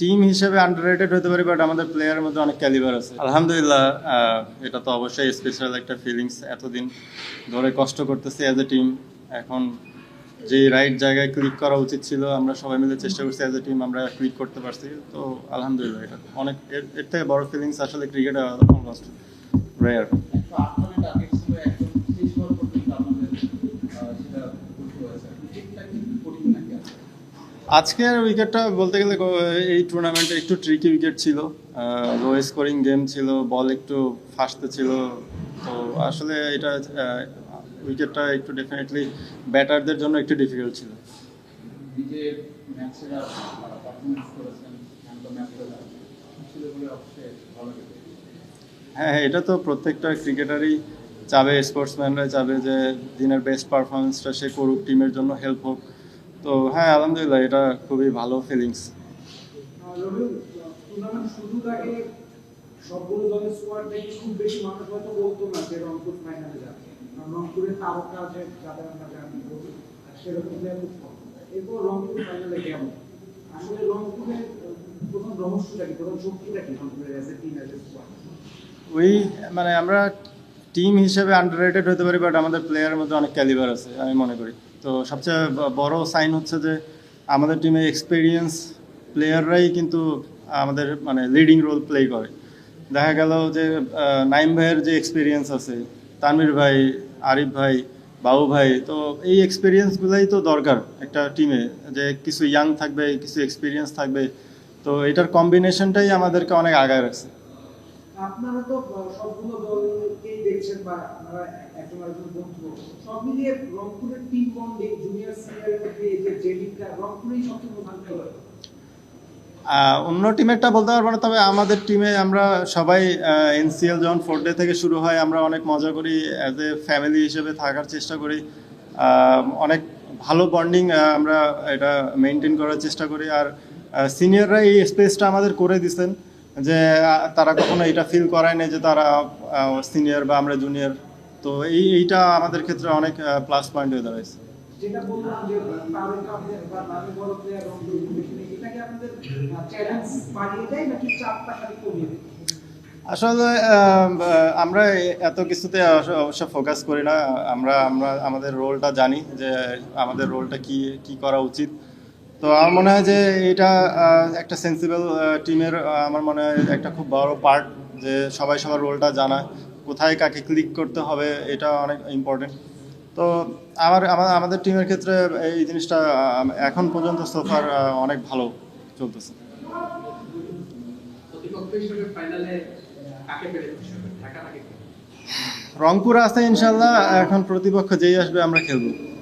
Team হিসেবে underrated হতে পারি বাট আমাদের প্লেয়ারের মধ্যে অনেক ক্যালিবার আছে। আলহামদুলিল্লাহ এটা তো অবশ্যই স্পেশাল একটা ফিলিংস এতদিন ধরে কষ্ট করতেছি অ্যাজ এ টিম এখন যে রাইট জায়গায় ক্লিক করা উচিত ছিল, আমরা সবাই মিলে চেষ্টা করছি অ্যাজ এ টিম আমরা ক্লিক করতে পারছি। তো আলহামদুলিল্লাহ, এটা অনেক, এর থেকে বড় ফিলিংস আসলে ক্রিকেটে রেয়ার আজকের উইকেটটা বলতে গেলে এই টুর্নামেন্টে একটু ট্রিকি উইকেট ছিল। লো স্কোরিং গেম ছিল বল একটু ফাস্টে ছিল। তো আসলে এটা উইকেটটা একটু ডেফিনেটলি ব্যাটারদের জন্য একটু ডিফিকাল্ট ছিল। হ্যাঁ হ্যাঁ এটা তো প্রত্যেকটা ক্রিকেটারই চাবে স্পোর্টসম্যানরা চাবে যে দিনের বেস্ট পারফরমেন্সটা সে করুক টিমের জন্য হেল্প হোক। তো হ্যাঁ আলহামদুলিল্লাহ এটা খুবই ভালো ফিলিংস সবগুলো দলের স্কোয়াড দেখে খুব বেশি মানুষ হয়তো বলতো না যে রংপুর ফাইনালে যাবে। রংপুরের তারকা যে যাদের আমরা জানি সেরকম প্লেয়ার খুব কম। এরপর রংপুর ফাইনালে কেমন? আসলে রংপুরের প্রথম রহস্যটা কি? প্রথম শক্তিটা কি রংপুরের as a team as a squad ওই মানে আমরা টিম হিসেবে আন্ডাররেটেড হতে পারি বাট আমাদের প্লেয়ারের মধ্যে অনেক ক্যালিবার আছে, আমি মনে করি। তো সবচেয়ে বড় সাইন হচ্ছে যে, আমাদের টিমে এক্সপিরিয়েন্স প্লেয়াররাই কিন্তু আমাদের মানে লিডিং রোল প্লে করে। দেখা গেল যে নাইম ভাইয়ের যে এক্সপিরিয়েন্স আছে, তানভীর ভাই, আরিফ ভাই, বাবু ভাই, তো এই এক্সপিরিয়েন্সগুলোই তো দরকার একটা টিমে যে কিছু ইয়াং থাকবে, কিছু এক্সপিরিয়েন্স থাকবে। তো এটার কম্বিনেশনটাই আমাদেরকে অনেক আগায় রাখছে। আপনারা তো সবগুলো দলকেই দেখছেন বা আপনারা একজন আরেকজন বন্ধু। সব মিলিয়ে রংপুরের টিম বন্ডিং জুনিয়র মধ্যে এই যে রংপুরেই সবচেয়ে প্রধান খেলোয়াড় অন্য টিমেরটা বলতে পারব না, তবে আমাদের টিমে আমরা সবাই এনসিএল যখন ফোর ডে থেকে শুরু হয়, আমরা অনেক মজা করি অ্যাজ এ ফ্যামিলি হিসেবে থাকার চেষ্টা করি। অনেক ভালো বন্ডিং আমরা এটা মেনটেন করার চেষ্টা করি। আর সিনিয়ররা এই স্পেসটা আমাদের করে দিছেন। যে তারা কখনো এটা ফিল করায় না যে তারা সিনিয়র বা আমরা জুনিয়র তো এই এইটা আমাদের ক্ষেত্রে অনেক প্লাস পয়েন্ট হয়ে দাঁড়াইছে। আসলে আমরা এত কিছুতে অবশ্য ফোকাস করি না। আমরা আমরা আমাদের রোলটা জানি যে আমাদের রোলটা কি কি করা উচিত। তো আমার মনে হয় যে এটা একটা সেন্সিবল টিমের আমার মনে হয় একটা খুব বড় পার্ট যে সবাই সবার রোলটা জানা, কোথায় কাকে ক্লিক করতে হবে, এটা অনেক ইম্পর্টেন্ট তো আমার আমা- আমাদের টিমের ক্ষেত্রে এই জিনিসটা এখন পর্যন্ত সোফার অনেক ভালো চলতেছে। রংপুর আছে ইনশাল্লাহ, এখন প্রতিপক্ষ যেই আসবে আমরা খেলব।